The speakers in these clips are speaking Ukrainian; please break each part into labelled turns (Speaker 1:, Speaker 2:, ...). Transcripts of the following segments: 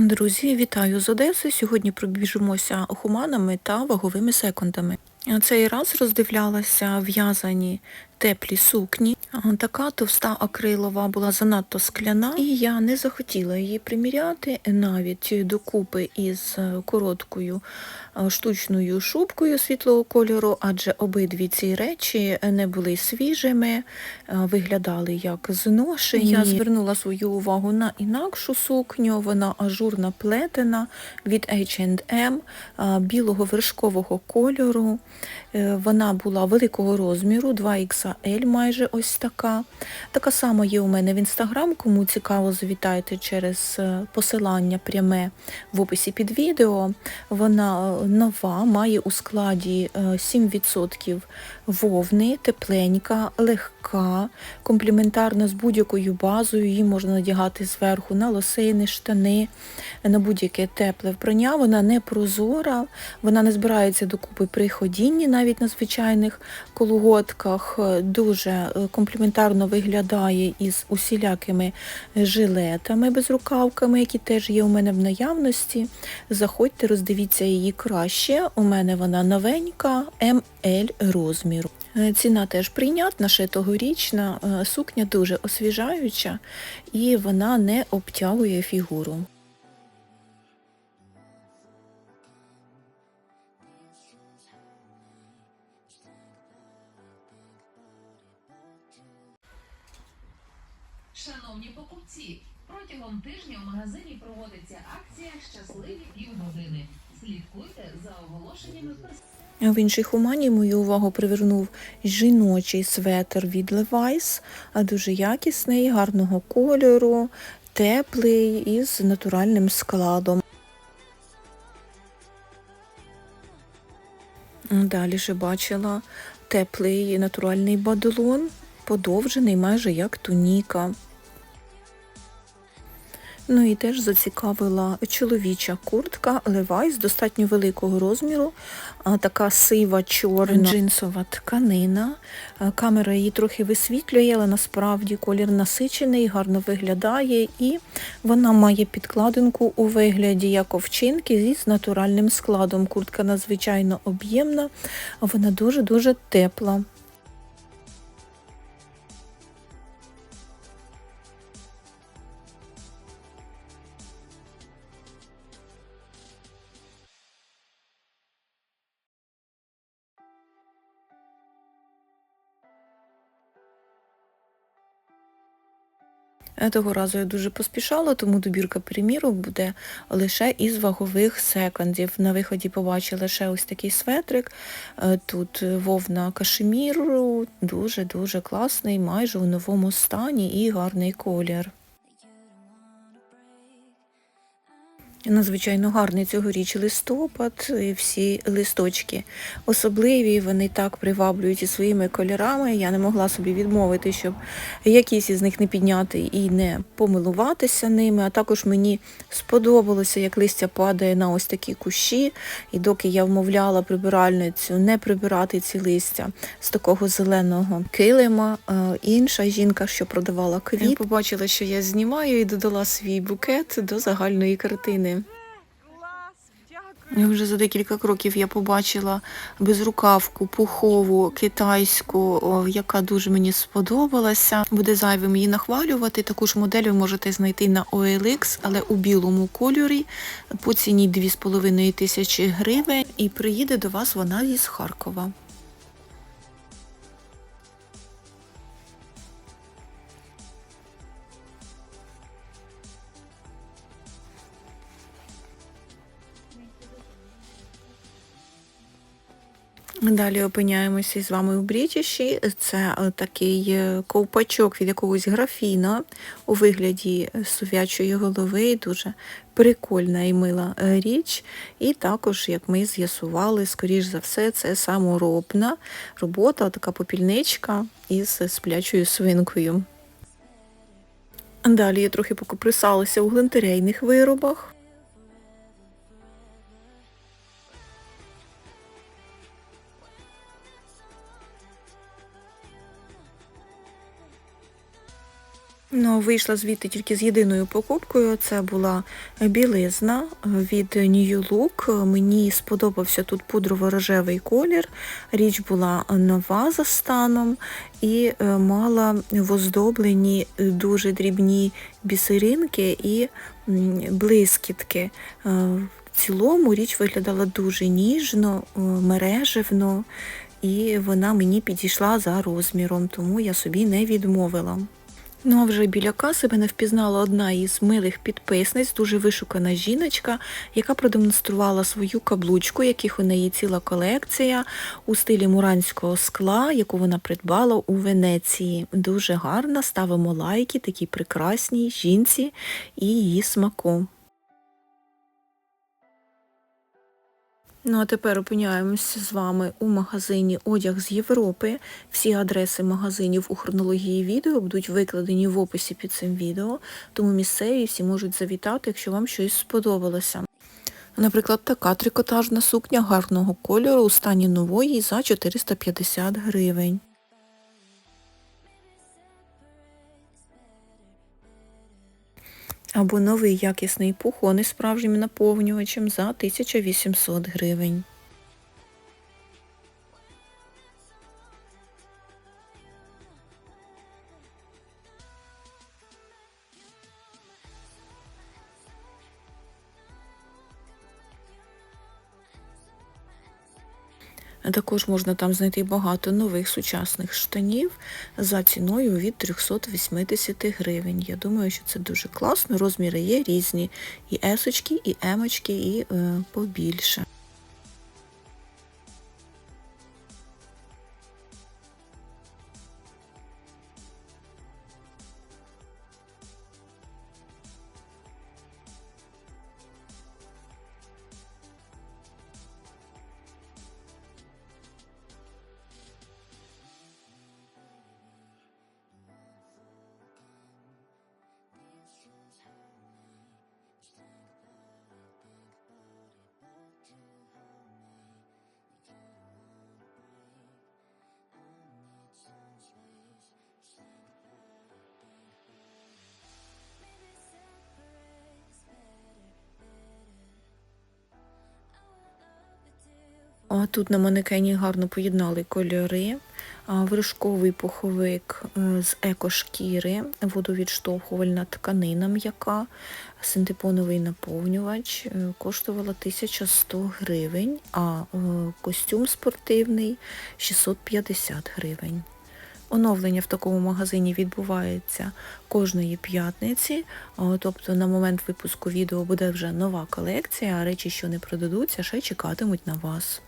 Speaker 1: Друзі, вітаю з Одеси. Сьогодні пробіжимося хуманами та ваговими секундами. Цей раз роздивлялася в'язані теплі сукні. Така товста акрилова була занадто скляна, і я не захотіла її приміряти навіть докупи із короткою е, штучною шубкою світлого кольору, адже обидві ці речі не були свіжими, е, виглядали як зношені. Я звернула свою увагу на інакшу сукню, вона ажурна плетена від H&M, е, білого вершкового кольору. Е, Вона була великого розміру, 2XL майже ось така. Така сама є у мене в інстаграм. Кому цікаво, завітайте через е, посилання пряме в описі під відео. Вона е, нова, має у складі е, 7% вовни, тепленька, легка, комплементарна з будь-якою базою. Її можна надягати зверху на лосини, штани, на будь-яке тепле вбрання. Вона не прозора, вона не збирається докупи при ходінні, навіть на звичайних колготках. Дуже е, комплементарно виглядає із усілякими жилетами, безрукавками, які теж є у мене в наявності. Заходьте, роздивіться її краще. У мене вона новенька, ML розміру. Е, Ціна теж прийнятна, ще тогорічна, е, сукня дуже освіжаюча і вона не обтягує фігуру.
Speaker 2: Шановні покупці, протягом тижня в магазині проводиться акція Щасливі півгодини. Слідкуйте за оголошеннями
Speaker 1: В іншій хумані мою увагу привернув жіночий светр від Levi's, дуже якісний, гарного кольору, теплий із натуральним складом. Далі ще бачила теплий натуральний бадлон, подовжений майже як туніка. Ну і теж зацікавила чоловіча куртка Levi's достатньо великого розміру, така сива чорна джинсова тканина. Камера її трохи висвітлює, але насправді колір насичений, гарно виглядає, і вона має підкладинку у вигляді як овчинки з натуральним складом. Куртка надзвичайно об'ємна, вона дуже-дуже тепла. Того разу я дуже поспішала, тому добірка примірок буде лише із вагових секондів. На виході побачила лише ось такий светрик. Е, Тут вовна кашеміру, дуже-дуже класний, майже у новому стані і гарний колір. Надзвичайно гарний цьогоріч листопад, і всі листочки особливі, вони так приваблюють і своїми кольорами. Я не могла собі відмовити, щоб якісь із них не підняти і не помилуватися ними. А також мені сподобалося, як листя падає на ось такі кущі. І доки я вмовляла прибиральницю не прибирати ці листя з такого зеленого килима, е, інша жінка, що продавала квіт, побачила, що я знімаю і додала свій букет до загальної картини.
Speaker 3: Дякую.
Speaker 1: Вже за декілька кроків я побачила безрукавку, пухову, китайську, яка дуже мені сподобалася. Буде зайвим її нахвалювати. Таку ж модель ви можете знайти на OLX, але у білому кольорі по ціні 2,5 тисячі гривень. І приїде до вас вона із Харкова. Далі опиняємося з вами у Брітіші. Це е, такий е, ковпачок від якогось графіна у вигляді сов'ячої голови. Дуже прикольна і мила е, річ. І також, як ми з'ясували, скоріш за все, це саморобна робота, така попільничка із сплячою свинкою. Далі я трохи покоприсалася у глинтерейних виробах. Ну, вийшла звідти тільки з єдиною покупкою. Це була білизна від New Look. Мені сподобався тут пудрово-рожевий колір. Річ була нова за станом і е, мала в оздобленні дуже дрібні бісеринки і блискітки. Е, В цілому річ виглядала дуже ніжно, е, мережевно, і вона мені підійшла за розміром, тому я собі не відмовила. Ну а вже біля каси мене впізнала одна із милих підписниць, дуже вишукана жіночка, яка продемонструвала свою каблучку, яких у неї ціла колекція у стилі муранського скла, яку вона придбала у Венеції. Дуже гарна, ставимо лайки такій прекрасній жінці і її смаку. Ну а тепер опиняємося з вами у магазині Одяг з Європи. Всі адреси магазинів у хронології відео будуть викладені в описі під цим відео, тому місцеві всі можуть завітати, якщо вам щось сподобалося. Наприклад, така трикотажна сукня гарного кольору у стані нової за 450 гривень. Або новий якісний пухон із справжнім наповнювачем за 1800 гривень. Також можна там знайти багато нових сучасних штанів за ціною від 380 гривень. Я думаю, що це дуже класно. Розміри є різні. І есочки, і емочки, і е, побільше. Тут на манекені гарно поєднали кольори. Вершковий пуховик е, з екошкіри, водовідштовхувальна тканина м'яка, синтепоновий наповнювач е, коштувала 1100 гривень, а е, костюм спортивний 650 гривень. Оновлення в такому магазині відбувається кожної п'ятниці, тобто на момент випуску відео буде вже нова колекція, а речі, що не продадуться, ще чекатимуть на вас.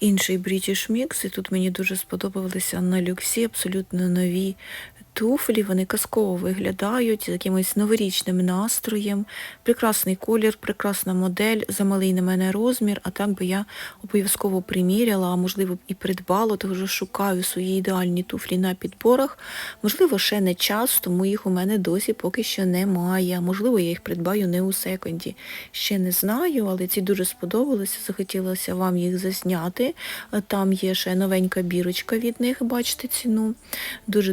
Speaker 1: Інший British Mix, і тут мені дуже сподобалися на люксі абсолютно нові туфлі, вони казково виглядають з якимось новорічним настроєм. Прекрасний колір, прекрасна модель, замалий на мене розмір, а так би я обов'язково приміряла, а можливо і придбала, тому що шукаю свої ідеальні туфлі на підборах. Можливо, ще не час, тому їх у мене досі поки що немає. Можливо, я їх придбаю не у секонді. Ще не знаю, але ці дуже сподобалися, захотілося вам їх засняти. Там є ще новенька бірочка від них, бачите ціну. Дуже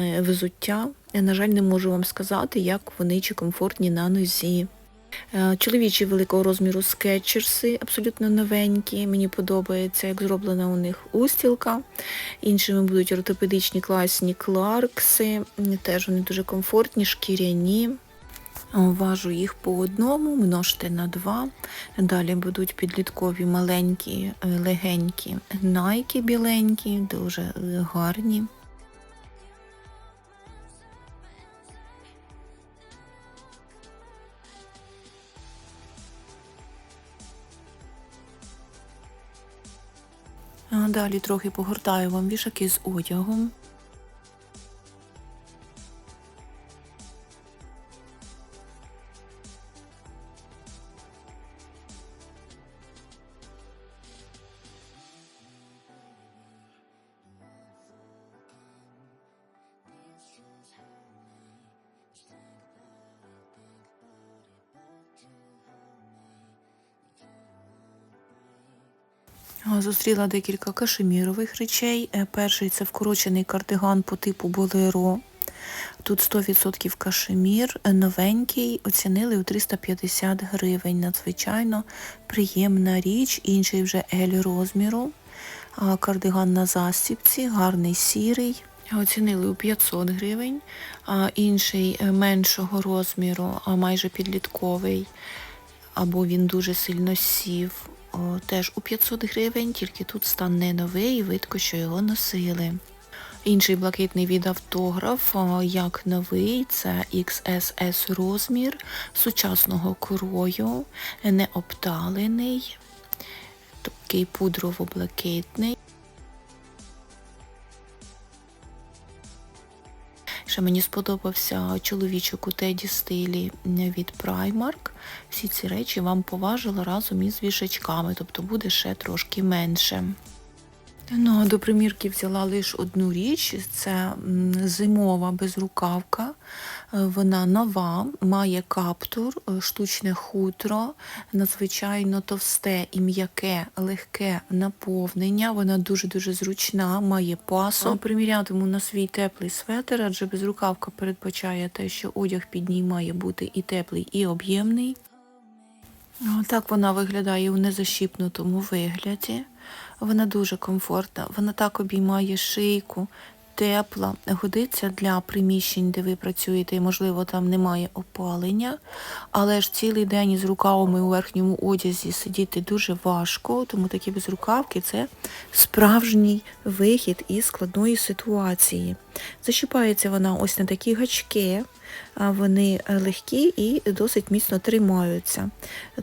Speaker 1: достойне взуття. На жаль, не можу вам сказати, як вони чи комфортні на нозі. Е, Чоловічі великого розміру скетчерси, абсолютно новенькі. Мені подобається, як зроблена у них устілка. Іншими будуть ортопедичні класні кларкси, теж вони дуже комфортні, шкіряні. Важу їх по одному, множте на два. Далі будуть підліткові маленькі, е, легенькі найки біленькі, дуже е, гарні. Далі трохи погортаю вам вішаки з одягом. Зустріла декілька кашемірових речей. Е, Перший це вкорочений кардиган по типу болеро. Тут 100% кашемір, е, новенький, оцінили у 350 гривень. Надзвичайно приємна річ. Інший вже L розміру. Кардиган на застіпці, гарний сірий. Оцінили у 500 гривень. Інший е, меншого розміру, а майже підлітковий, або він дуже сильно сів. О, теж у 500 гривень, тільки тут стан не новий, і видко, що його носили. Інший блакитний від автограф, як новий, це XSS розмір сучасного крою, не обталений, такий пудрово-блакитний. Ще мені сподобався чоловічок у теді стилі від Primark. Всі ці речі вам поважила разом із вішачками, тобто буде ще трошки менше. Ну, а до примірки взяла лише одну річ, це зимова безрукавка. Вона нова, має каптур, е, штучне хутро, надзвичайно товсте і м'яке, легке наповнення. Вона дуже-дуже зручна, має пасок. Примірятиму на свій теплий светр, адже безрукавка передбачає те, що одяг під ній має бути і теплий, і об'ємний. Так вона виглядає у незащіпнутому вигляді. Вона дуже комфортна, вона так обіймає шийку, тепла, годиться для приміщень, де ви працюєте, і, можливо, там немає опалення. Але ж цілий день із рукавами у верхньому одязі сидіти дуже важко, тому такі безрукавки це справжній вихід із складної ситуації. Защіпається вона ось на такі гачки, вони е, легкі і досить міцно тримаються.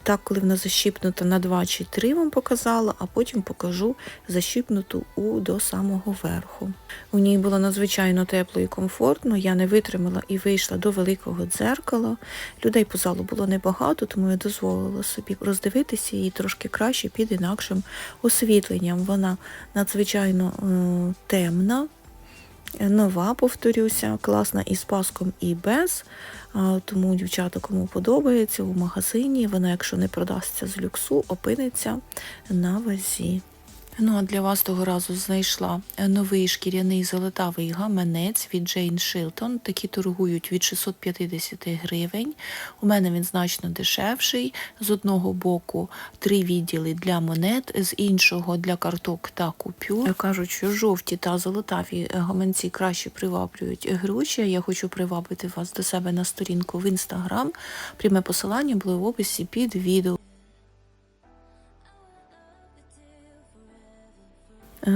Speaker 1: Так, коли вона защіпнута на 2 чи 3 вам показала, а потім покажу защіпнуту у до самого верху. У ній було надзвичайно тепло і комфортно. Я не витримала і вийшла до великого дзеркала. Людей по залу було небагато, тому я дозволила собі роздивитися її трошки краще під інакшим освітленням. Вона надзвичайно е, темна. Нова, повторюся, класна і з паском, і без. Тому, дівчата, кому подобається у магазині, вона, якщо не продасться з люксу, опиниться на вазі. Ну, а для вас того разу знайшла новий шкіряний золотавий гаманець від Джейн Шилтон. Такі торгують від 650 гривень. У мене він значно дешевший. З одного боку три відділи для монет, з іншого для карток та купюр. Кажуть, що жовті та золотаві гаманці краще приваблюють гроші. Я хочу привабити вас до себе на сторінку в інстаграм. Пряме посилання було в описі під відео.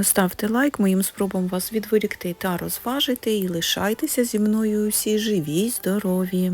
Speaker 1: Ставте лайк моїм спробам вас відволікти та розважити і лишайтеся зі мною усі живі й здорові.